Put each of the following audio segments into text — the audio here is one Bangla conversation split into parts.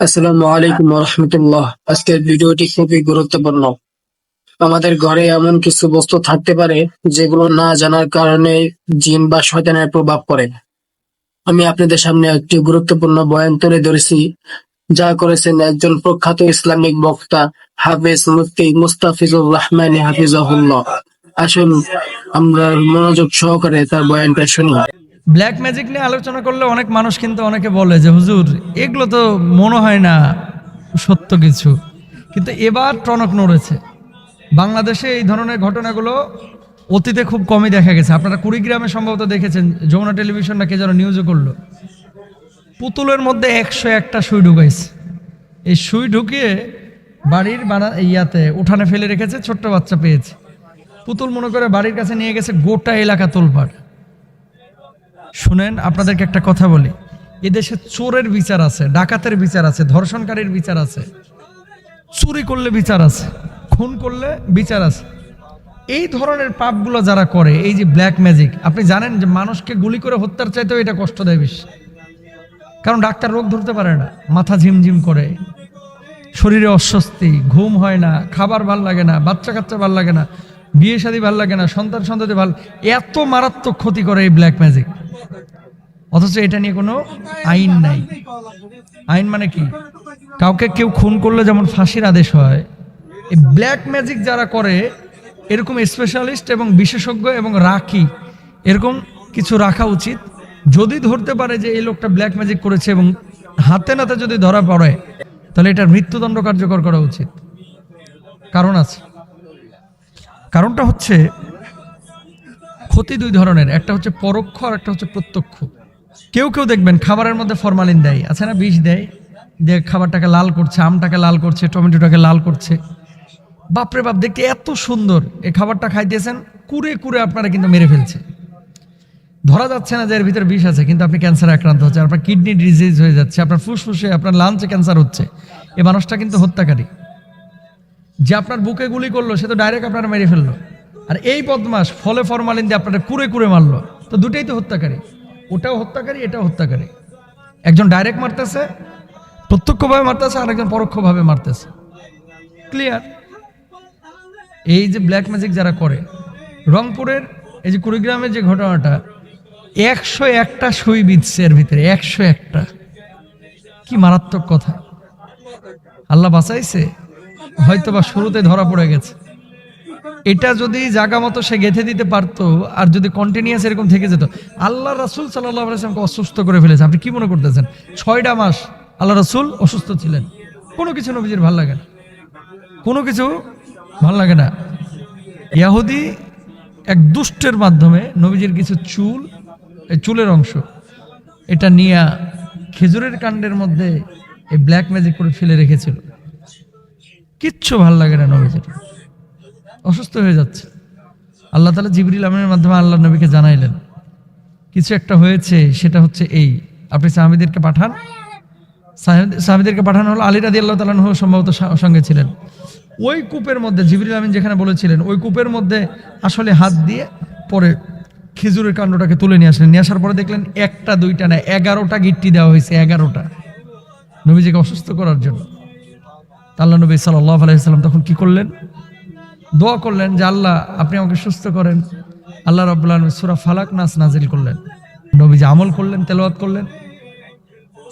আসসালামু আলাইকুম রহমতুল্লাহ আজকের ভিডিওটি খুবই গুরুত্বপূর্ণ। আমাদের ঘরে এমন কিছু বস্তু থাকতে পারে, যেগুলো না জানার কারণে জিন বা শয়তানের প্রভাব পড়ে। আমি আপনাদের সামনে একটি গুরুত্বপূর্ণ বয়ান তুলে ধরেছি, যা করেছেন একজন প্রখ্যাত ইসলামিক বক্তা হাফেজ মুফতি মুস্তাফিজুর রহমান হাফিজাহুল্লাহ। আসুন, আমরা মনোযোগ সহকারে তার বয়ানটা শুনি। ব্ল্যাক ম্যাজিক নিয়ে আলোচনা করলে অনেক মানুষ কিন্তু অনেকে বলে যে, হুজুর, এগুলো তো মনে হয় না সত্য কিছু। কিন্তু এবার টনক নড়েছে। বাংলাদেশে এই ধরনের ঘটনাগুলো অতীতে খুব কমই দেখা গেছে। আপনারা কুড়িগ্রামে সম্ভবত দেখেছেন, যমুনা টেলিভিশন কে যেন নিউজও করল। পুতুলের মধ্যে একশো একটা সুই ঢুকাইছে। এই সুই ঢুকিয়ে বাড়ির বানা, ইয়াতে উঠানে ফেলে রেখেছে, ছোট্ট বাচ্চা পেয়েছে। পুতুল মনে করে বাড়ির কাছে নিয়ে গেছে গোটা এলাকা তোলপাড়। শুনেন, আপনাদেরকে একটা কথা বলি। এদেশে চোরের বিচার আছে, ডাকাতের বিচার আছে, ধর্ষণকারীর বিচার আছে, চুরি করলে বিচার আছে, খুন করলে বিচার আছে। এই ধরনের পাপগুলো যারা করে, এই যে ব্ল্যাক ম্যাজিক আপনি জানেন যে মানুষকে গুলি করে হত্যার চাইতেও এটা কষ্ট দেয় বেশি। কারণ ডাক্তার রোগ ধরতে পারে না, মাথা ঝিমঝিম করে, শরীরে অস্বস্তি, ঘুম হয় না, খাবার ভালো লাগে না, বাচ্চা কাচ্চা ভালো লাগে না, বিয়ে শাদী ভালো লাগে না, সন্তান সন্ততি ভালো, এত মারাত্মক ক্ষতি করে এই ব্ল্যাক ম্যাজিক অথচ এটা নিয়ে কোনো আইন নাই। আইন মানে কি? কাউকে কেউ খুন করলে যেমন ফাঁসির আদেশ হয়, এই ব্ল্যাক ম্যাজিক যারা করে, এরকম স্পেশালিস্ট এবং বিশেষজ্ঞ এবং রাখি, এরকম কিছু রাখা উচিত। যদি ধরতে পারে যে এই লোকটা ব্ল্যাক ম্যাজিক করেছে এবং হাতে নাতে যদি ধরা পড়ে, তাহলে এটার মৃত্যুদণ্ড কার্যকর করা উচিত। কারণ আছে। কারণটা হচ্ছে ক্ষতি দুই ধরনের, একটা হচ্ছে পরোক্ষ আর একটা হচ্ছে প্রত্যক্ষ। কেউ কেউ দেখবেন খাবারের মধ্যে ফরমালিন দেয়। আছে না? বিষ দেয়। দিয়ে খাবারটাকে লাল করছে, আমটাকে লাল করছে, টমেটোটাকে লাল করছে। বাপরে বাপ, দেখতে এত সুন্দর। এই খাবারটা খাইতেছেন, কুড়ে কুড়ে আপনারা কিন্তু মেরে ফেলছে। ধরা যাচ্ছে না যে এর ভিতরে বিষ আছে, কিন্তু আপনি ক্যান্সার আক্রান্ত হচ্ছে আপনার কিডনি ডিজিজ হয়ে যাচ্ছে, আপনার ফুসফুসে, আপনার লাঞ্চে ক্যান্সার হচ্ছে। এই মানুষটা কিন্তু হত্যাকারী। যে আপনার বুকে গুলি করল, সে তো ডাইরেক্ট আপনারা মেরে ফেলল। আর এই বদমাস ফলে ফরমালিন দিয়ে আপনারা কুড়ে কুড়ে মারলো। তো দুটেই তো হত্যাকারী। ওটাও হত্যাকারী, এটাও হত্যাকারী। একজন ডাইরেক্ট মারতেছে, প্রত্যক্ষভাবে মারতেছে আর একজন পরোক্ষভাবে মারতেছে। ক্লিয়ার এই যে ব্ল্যাক ম্যাজিক যারা করে, রংপুরের এই যে কুড়িগ্রামের যে ঘটনাটা, একশো একটা সই বিধছে এর ভিতরে, একশো একটা। কি মারাত্মক কথা। আল্লাহ বাঁচাইছে হয়তো বা শুরুতে ধরা পড়ে গেছে। এটা যদি জাগা মতো সে গেঁথে দিতে পারতো আর যদি কন্টিনিউয়াস এরকম থেকে যেত, আল্লাহ রাসুল সাল্লাহ আলাইসলামকে অসুস্থ করে ফেলেছে। আপনি কি মনে করতেছেন? ছয়টা মাস আল্লাহ রাসুল অসুস্থ ছিলেন। কোনো কিছু নবীজির ভালো লাগে না। কোনো কিছু ভালো লাগে না। ইয়াহুদি এক দুষ্টের মাধ্যমে নবীজির কিছু চুল, এই চুলের অংশ, এটা নিয়ে খেজুরের কাণ্ডের মধ্যে এই ব্ল্যাক ম্যাজিক করে ফেলে রেখেছিল। কিচ্ছু ভালো লাগে না নবীজির। অসুস্থ হয়ে যাচ্ছে। আল্লাহ তালা জিবরিল আমিনের মাধ্যমে আল্লাহ নবীকে জানাইলেন, কিছু একটা হয়েছে, সেটা হচ্ছে এই। আপনি সাহাবিদেরকে পাঠান। সাহাবিদ- সাহাবিদেরকে পাঠানো হলো আলী রাদি আল্লাহ তালাহ সম্ভবত সঙ্গে ছিলেন। ওই কূপের মধ্যে, জিবরিল আমিন যেখানে বলেছিলেন, ওই কূপের মধ্যে আসলে হাত দিয়ে পরে খেজুরের কাণ্ডটাকে তুলে নিয়ে আসলেন। নিয়ে আসার পরে দেখলেন একটা, দুইটা না, এগারোটা গিট্টি দেওয়া হয়েছে, এগারোটা। নবীজিকে অসুস্থ করার জন্য। আল্লাহ নবী সাল্লাহ আলাইসাল্লাম তখন কি করলেন? দোয়া করলেন যে আল্লাহ, আপনি আমাকে সুস্থ করেন। আল্লাহ রব্বুল্লাহ সুরা ফালাক নাস নাজিল করলেন। নবীজি আমল করলেন, তেলাওয়াত করলেন।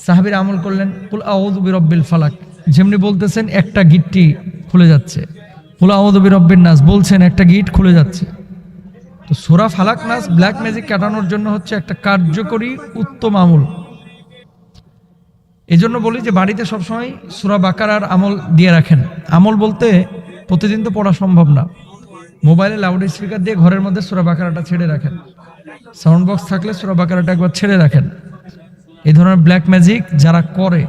সাহাবির আমল করলেন, কুল রব্বিল ফালাক। যেমনি বলতেছেন, একটা গিটটি খুলে যাচ্ছে। কুল আউযু রব্বিন নাস, বলছেন, একটা গিট খুলে যাচ্ছে। তো সুরা ফালাক নাস, ব্ল্যাক ম্যাজিক কাটানোর জন্য হচ্ছে একটা কার্যকরী, উত্তম আমল। এই জন্য বলি যে, বাড়িতে সবসময় সুরা বাকারার আমল দিয়ে রাখেন। আমল বলতে প্রতিদিন তো পড়া সম্ভব না। মোবাইলে লাউড স্পিকার দিয়ে ঘরের মধ্যে সুরা বাকারাটা ছেড়ে রাখেন। সাউন্ড বক্স থাকলে সুরা বাকারাটা একবার ছেড়ে রাখেন। এই ধরনের ব্ল্যাক ম্যাজিক যারা করে,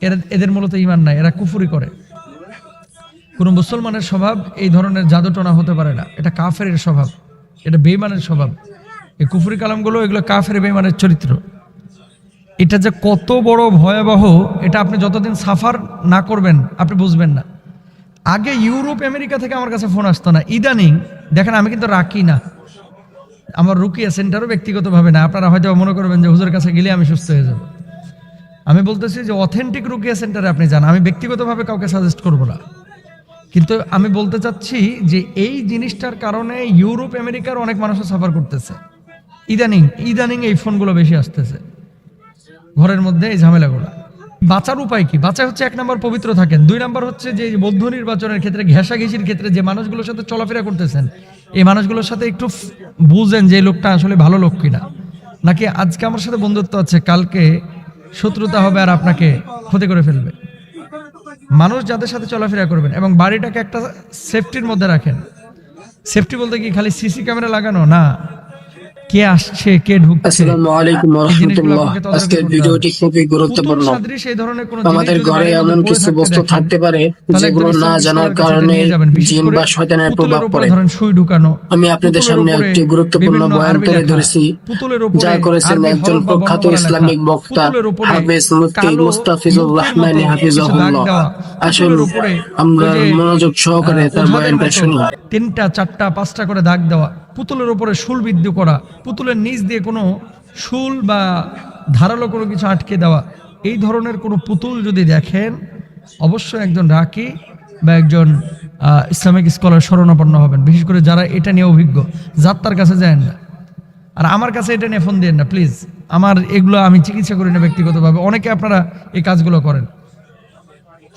এরা, এদের মূলত ইমান নাই, এরা কুফুরি করে। কোনো মুসলমানের স্বভাব এই ধরনের জাদুটনা হতে পারে না। এটা কাফের স্বভাব, এটা বেইমানের স্বভাব। এই কুফুরি কালামগুলো, এগুলো কাফের বেইমানের চরিত্র। এটা যে কত বড় ভয়াবহ, এটা আপনি যতদিন সাফার না করবেন, আপনি বুঝবেন না। আগে ইউরোপ, আমেরিকা থেকে আমার কাছে ফোন আসতো না। ইদানিং, দেখেন আমি কিন্তু রাখি না। আমার রুকিয়া সেন্টারও ব্যক্তিগতভাবে না। আপনারা হয়তো মনে করবেন যে হুজুর কাছে গেলে আমি সুস্থ হয়ে যাব। আমি বলতেছি যে অথেন্টিক রুকিয়া সেন্টারে আপনি যান। আমি ব্যক্তিগতভাবে কাউকে সাজেস্ট করব না। কিন্তু আমি বলতে চাচ্ছি যে এই জিনিসটার কারণে ইউরোপ, আমেরিকার অনেক মানুষের সাফার করতেছে। ইদানিং ইদানিং এই ফোনগুলো বেশি আসতেছে। ঘরের মধ্যে এই ঝামেলাগুলো। বাঁচার উপায় কি? বাঁচা হচ্ছে এক নম্বর পবিত্র থাকেন। দুই নম্বর হচ্ছে যে বৌদ্ধ নির্বাচনের ক্ষেত্রে ঘেঁষাঘেঁষির ক্ষেত্রে যে মানুষগুলোর সাথে চলাফেরা করতেছেন, এই মানুষগুলোর সাথে একটু বুঝেন যে লোকটা আসলে ভালো লোক কিনা। নাকি আজকে আমার সাথে বন্ধুত্ব আছে, কালকে শত্রুতা হবে আর আপনাকে ক্ষতি করে ফেলবে। মানুষ যাদের সাথে চলাফেরা করবেন এবং বাড়িটাকে একটা সেফটির মধ্যে রাখেন। সেফটি বলতে কি, খালি সিসি ক্যামেরা লাগানো? না। কে আসছে কে ঢুকছে? আসসালামু আলাইকুম রহমতুল্লাহ আজকের ভিডিওটি খুবই গুরুত্বপূর্ণ। আমাদের ঘরে এমন কিছু বস্তু থাকতে পারে যেগুলো না জানার কারণে জিন বা শয়তানের প্রভাব পড়ে। আমি আপনাদের সামনে একটি গুরুত্বপূর্ণ বয়ান তুলে ধরেছি। যা করেছেন একজন প্রখ্যাত ইসলামিক বক্তা হাফেজ মুফতি মুস্তাফিজুর রহমান হাফিজাহুল্লাহ। আসুন আমরা মনোযোগ সহকারে তার বয়ানটা শুনি। তিনটা চারটা পাঁচটা করে দাগ দেওয়া। পুতুলের ওপরে শুল বিদ্ধ করা, পুতুলের নিচ দিয়ে কোনো শুল বা ধারালো কোনো কিছু আটকে দেওয়া, এই ধরনের কোনো পুতুল যদি দেখেন, অবশ্যই একজন রাকি বা একজন ইসলামিক স্কলার শরণাপন্ন হবেন। বিশেষ করে যারা এটা নিয়ে অভিজ্ঞ যাত্রার কাছে যায় না। আর আমার কাছে এটা নিয়ে ফোন দিন না, প্লিজ। আমার এগুলো আমি চিকিৎসা করি না ব্যক্তিগতভাবে। অনেকে আপনারা এই কাজগুলো করেন।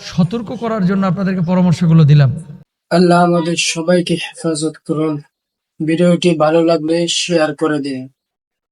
সতর্ক করার জন্য আপনাদেরকে পরামর্শগুলো দিলাম। আল্লাহ আমাদের সবাইকে হেফাজত করুন। ভিডিওটি ভালো লাগলে শেয়ার করে দিন।